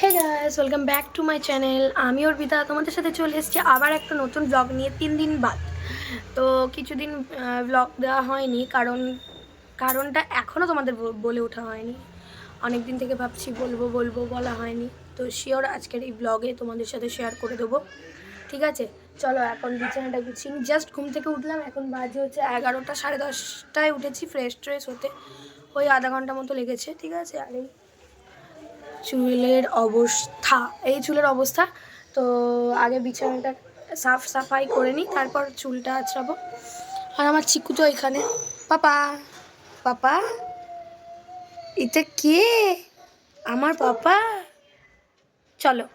Hey guys welcome back to my channel আমি অর্পিতা, তোমাদের সাথে চলে এসেছি আবার একটা নতুন ব্লগ নিয়ে তিন দিন বাদ। তো কিছুদিন ব্লগ দেওয়া হয়নি, কারণ, কারণটা এখনও তোমাদের বলে ওঠা হয়নি। অনেক দিন থেকে ভাবছি বলব বলব, বলা হয়নি। তো শিওর আজকের এই ব্লগে তোমাদের সাথে শেয়ার করে দেবো। ঠিক আছে? চলো এখন বিছানাটা গুছিয়ে জাস্ট ঘুম থেকে উঠলাম, এখন বাজে হচ্ছে এগারোটা, সাড়ে দশটায় উঠেছি ফ্রেশ ট্রেশ হতে। ওই আধা ঘণ্টা মতো লেগেছে, ঠিক আছে? আর এই চুলের অবস্থা, এই চুলের অবস্থা। তো আগে বিছানাটা সাফ সাফাই করে নিই, তারপর চুলটা আঁচড়াবো আর আমার চিকু তো এখানে। পাপা পাপা, এটা কে? আমার পাপা? চলো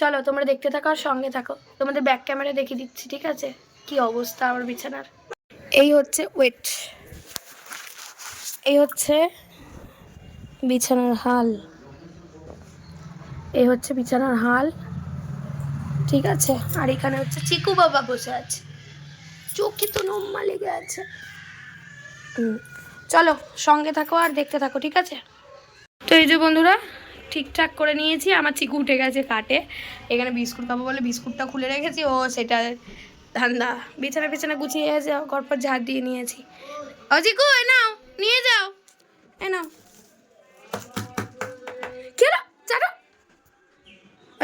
চলো, তোমরা দেখতে থাকো আর সঙ্গে থাকো। তোমাদের ব্যাক ক্যামেরা দেখিয়ে দিচ্ছি, ঠিক আছে? কি অবস্থা আমার বিছানার? এই হচ্ছে ওয়েট এই হচ্ছে বিছানার হাল। এই হচ্ছে বিছানার হাল। ঠিক আছে? আর এখানে হচ্ছে চিকু বাবা বসে আছে। চোখে তো নোম্মা লেগে আছে। চলো, সঙ্গে থাকো আর দেখতে থাকো, ঠিক আছে? তো এই যে বন্ধুরা, ঠিকঠাক করে নিয়েছি। আমার চিকু উঠে গেছে কাটে এখানে বিস্কুট খাব বলে বিস্কুটটা খুলে রেখেছি। ও সেটা ধান্দা বিছানা বিছানা গুছিয়ে গেছে ঘর পর ঝাড় দিয়ে নিয়েছি। ও চিকু, এ নাও, নিয়ে যাও। এ নাও।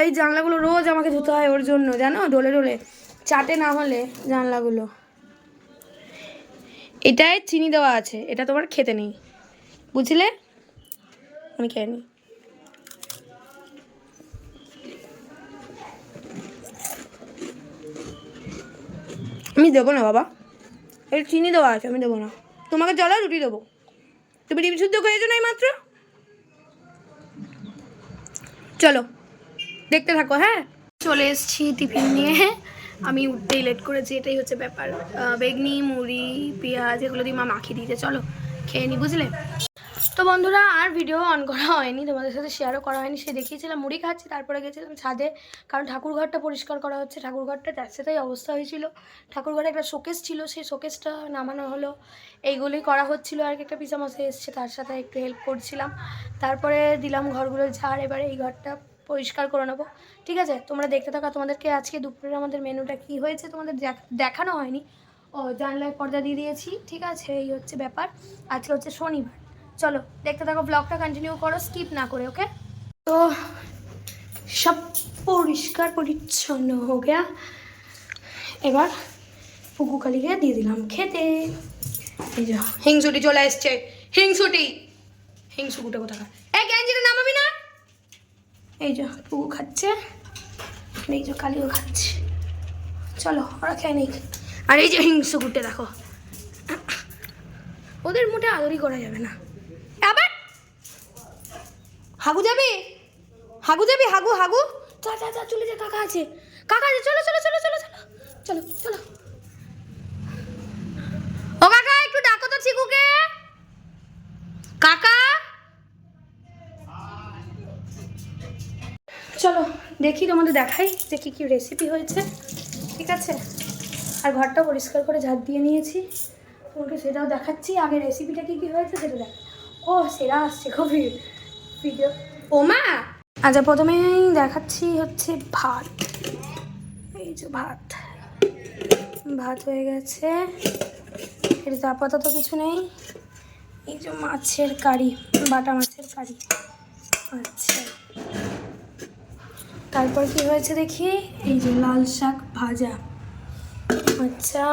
এই জানলাগুলো রোজ আমাকে ধুতে হয় ওর জন্য, জানো? ডোলে ডোলে। চাটে না হলে জানলাগুলো। এটায় চিনি দেওয়া আছে, এটা তোমার খেতে নেই। বুঝলে? আমি খেয়ে নিই। আমি দেবো না, বাবা। এর চিনি দেওয়া আছে, আমি দেবো না। তোমাকে জলা রুটি দেবো। তুমি ডিম শুদ্ধ খেয়েছো না মাত্র চলো। দেখতে থাকো হ্যাঁ? চলে এসেছি টিফিন নিয়ে। আমি উঠতেই লেট করেছি, এটাই হচ্ছে ব্যাপার। বেগনি, মুড়ি, পেঁয়াজ, এগুলো দিয়ে মা মাখিয়ে দিয়েছে, চলো খেয়ে নি, বুঝলে? তো বন্ধুরা, আর ভিডিও অন করা হয়নি, তোমাদের সাথে শেয়ারও করা হয়নি। সে দেখিয়েছিলাম, মুড়ি খাচ্ছি, তারপরে গেছিলাম ছাদে, কারণ ঠাকুর ঘরটা পরিষ্কার করা হচ্ছে ঠাকুর ঘরটা তার সাথেই অবস্থা হয়েছিল। ঠাকুর ঘরে একটা শোকেস ছিল, সেই শোকেসটা নামানো হলো। এইগুলোই করা হচ্ছিল, আর একটা পিসামশাই এসছে, তার সাথে একটু হেল্প করছিলাম। তারপরে দিলাম ঘরগুলো ঝাড়, এবারে এই ঘরটা পরিষ্কার করে নেব। ঠিক আছে? তোমরা দেখতে থাকো তোমাদেরকে আজকে দুপুরের আমাদের মেনুটা কি হয়েছে। তোমাদের দেখ- দেখানো হয়নি। ও, জানলায় পর্দা দিয়ে দিয়েছি। ঠিক আছে? এই হচ্ছে ব্যাপার। আজকে হচ্ছে শনিবার। চলো, দেখতে থাকো ব্লগটা কন্টিনিউ করো স্কিপ না করে ওকে তো, সব পরিষ্কার, পরিচ্ছন্ন হো গেয়া এবার পুকু কালিকে দিয়ে দিলাম খেতে। এই হিংসুটি চলে এসছে। হিংসুটি! হিংসুকুটা কোথাকার? এই গ্যাঞ্জিটা নামাবি না? এই যে পুকু খাচ্ছে, এই যে কালিও খাচ্ছে। চলো, ওরা খেয়ে নিক। আর এই যে হিংসু কুটে দেখো। ওদের মোটে আদরই করা যাবে না। আবার? হাগু যাবে? হাগু যাবে? হাগু হাগু। চা চা চা চলে যা, কাকা আছে। কাকা আছে, চলো চলো চলো চলো চলো। চলো চলো। ও কাকা, একটু ডাকো তো চিকুকে চলো, দেখি তোমাদের দেখাই যে কী কী রেসিপি হয়েছে, ঠিক আছে? আর ঘরটা পরিষ্কার করে ঝাড় দিয়ে নিয়েছি। তোমাকে সেটাও দেখাচ্ছি, আগে রেসিপিটা কী কী হয়েছে সেটা দেখ। ও, সেরা আসছে খুবই ভিডিও ও মা! আচ্ছা প্রথমেই দেখাচ্ছি হচ্ছে ভাত। এই যে ভাত। ভাত হয়ে গেছে। এটাতে আপাতত কিছু নেই। এই যে মাছের কারি, বাটা মাছের কারি। আচ্ছা। তারপর কি হয়েছে দেখি? এই যে লাল শাক ভাজা। আচ্ছা।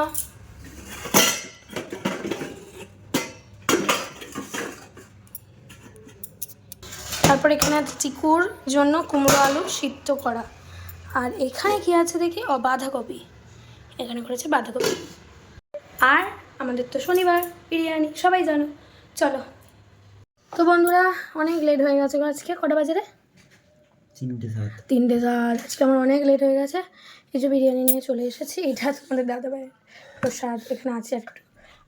তারপর এখানে আছে চিকুর জন্য কুমড়ো আলু সিদ্ধ করা। আর এখানে কি আছে দেখি? ও বাঁধাকপি। এখানে করেছে বাঁধাকপি। আর আমাদের তো শনিবার বিরিয়ানি সবাই জানো। চলো। তো বন্ধুরা অনেক লেট হয়ে গেছে আজকে কটা বাজে রে? তিনটে সাত। তিনটে আজকে আমার অনেক লেট হয়ে গেছে। যে বিরিয়ানি নিয়ে চলে এসেছি। এটা তোমাদের দাদা ভাই প্রসাদ। এখানে আছে একটু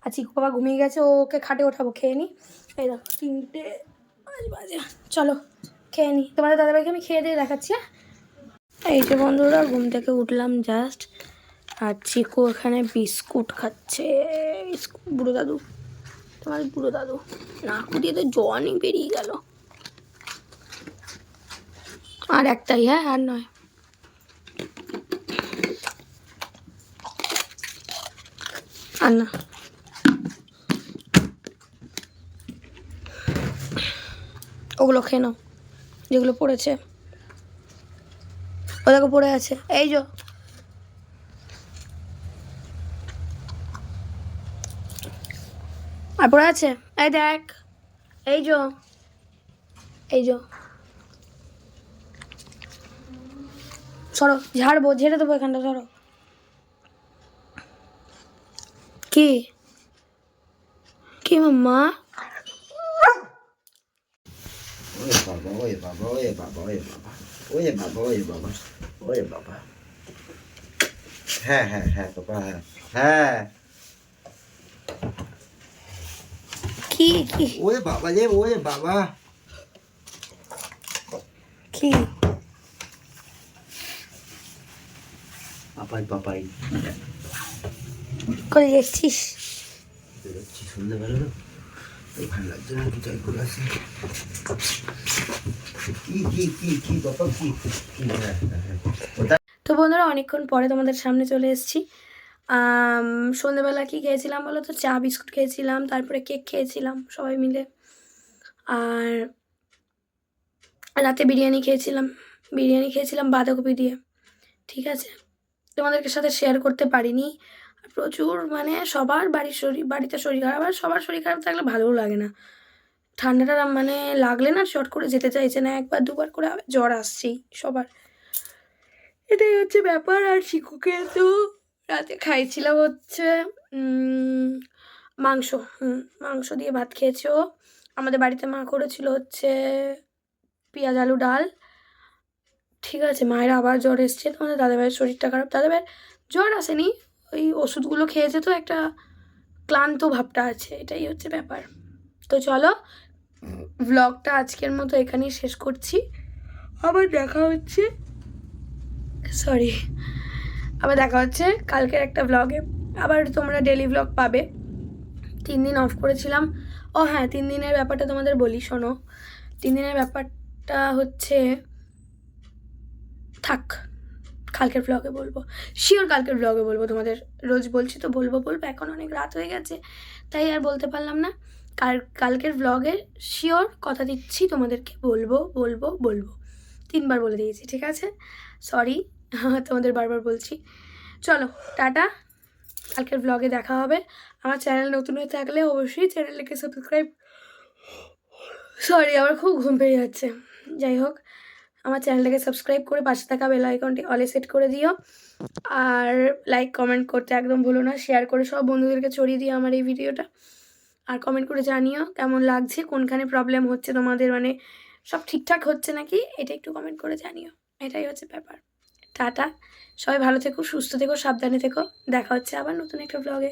আর চিকু বাবা ঘুমিয়ে গেছে। ওকে খাটে ওঠাবো, খেয়ে নিই এই দেখো, তিনটে বাজে। চলো, খেয়ে নিই তোমাদের দাদাভাইকে আমি খেয়ে দিয়ে দেখাচ্ছি হ্যাঁ? এই যে বন্ধুরা, ঘুম থেকে উঠলাম জাস্ট আর চিকু এখানে বিস্কুট খাচ্ছে। বুড়ো দাদু। তোমার বুড়ো দাদু। নাকু দিয়ে তো জলই বেরিয়ে গেল। আর একটাই হ্যাঁ আর নয়। আর না। ওগুলো খেয়ে নাও, যেগুলো পড়েছে। ও দেখো পড়ে আছে। এই যো। আর পড়ে আছে? এই দেখ। এই যো। এই যো। সরো ঝাড়বো ঝেড়ে দেবো এখানটা সরো। কি? কি মাম্মা ওরে বাবা ওরে বাবা ওরে বাবা ওরে বাবা ওরে বাবা ওরে বাবা ওরে বাবা। হ্যাঁ হ্যাঁ হ্যাঁ বাবা হ্যাঁ হ্যাঁ। কি কি? ওরে বাবা রে ওরে বাবা। কি? পাপাই পাপাই। করে যাচ্ছিস? বেরোচ্ছি সন্ধ্যেবেলা এই ভালো লাগছে না চাই করে আসি কি কি কি কি বাবা কি কি তো বন্ধুরা অনেকক্ষণ পরে তোমাদের সামনে চলে এসেছি। সন্ধেবেলা কি খেয়েছিলাম বলো তো? চা বিস্কুট খেয়েছিলাম তারপরে কেক খেয়েছিলাম সবাই মিলে। আর রাতে বিরিয়ানি খেয়েছিলাম। বিরিয়ানি খেয়েছিলাম বাঁধাকপি দিয়ে ঠিক আছে? তোমাদেরকে সাথে শেয়ার করতে পারিনি। প্রচুর মানে সবার বাড়ির শরীর, বাড়িতে শরীর খারাপ আর সবার শরীর খারাপ থাকলে ভালোও লাগে না। ঠান্ডাটা মানে লাগলে না চট করে যেতে চাইছে না, একবার দুবার করে জ্বর আসছেই সবার। এটাই হচ্ছে ব্যাপার। আর শিকুকে তো রাতে খাইছিলাম হচ্ছে মাংস মাংস দিয়ে ভাত খেয়েছে আমাদের বাড়িতে মা করেছিল হচ্ছে পেঁয়াজ, আলু, ডাল। ঠিক আছে, মায়ের আবার জ্বর এসছে, তোমাদের দাদাভাইয়ের শরীরটা খারাপ। দাদাভাইয়ের জ্বর আসেনি, ওই ওষুধগুলো খেয়েছে তো, একটা ক্লান্ত ভাবটা আছে, এটাই হচ্ছে ব্যাপার। তো চলো ব্লগটা আজকের মতো এখানেই শেষ করছি। আবার দেখা হচ্ছে সরি আবার দেখা হচ্ছে কালকের একটা ব্লগে আবার তোমরা ডেলি ব্লগ পাবে। তিন দিন অফ করেছিলাম। ও হ্যাঁ তিন দিনের ব্যাপারটা তোমাদের বলি, শোনো। তিন দিনের ব্যাপারটা হচ্ছে থাক, কালকের ব্লগে বলব। শিওর কালকের ব্লগে বলব, তোমাদের রোজ বলছি তো, বলব বলব, এখন অনেক রাত হয়ে গেছে, তাই আর বলতে পারলাম না। কাল, কালকের ব্লগে শিওর কথা দিচ্ছি, তোমাদেরকে বলব বলব বলব। তিনবার বলে দিয়েছি, ঠিক আছে? সরি তোমাদের বারবার বলছি। চলো, টাটা, কালকের ব্লগে দেখা হবে। আমার চ্যানেল নতুন হয়ে থাকলে অবশ্যই চ্যানেলটাকে সাবস্ক্রাইব সরি আমার খুব ঘুম পেয়ে যাচ্ছে। যাই হোক আমার চ্যানেলটাকে সাবস্ক্রাইব করে পাশে থাকা বেল আইকনটি অলে সেট করে দিও। আর লাইক কমেন্ট করতে একদম ভুলো না। শেয়ার করে সব বন্ধুদেরকে ছড়িয়ে দিও আমার এই ভিডিওটা আর কমেন্ট করে জানিও কেমন লাগছে, কোনখানে প্রবলেম হচ্ছে তোমাদের মানে সব ঠিকঠাক হচ্ছে নাকি? এটা একটু কমেন্ট করে জানিও। এটাই হচ্ছে ব্যাপার। টাটা। সবাই ভালো থেকো, সুস্থ থেকো, সাবধানে থেকো। দেখা হচ্ছে আবার নতুন একটা ব্লগে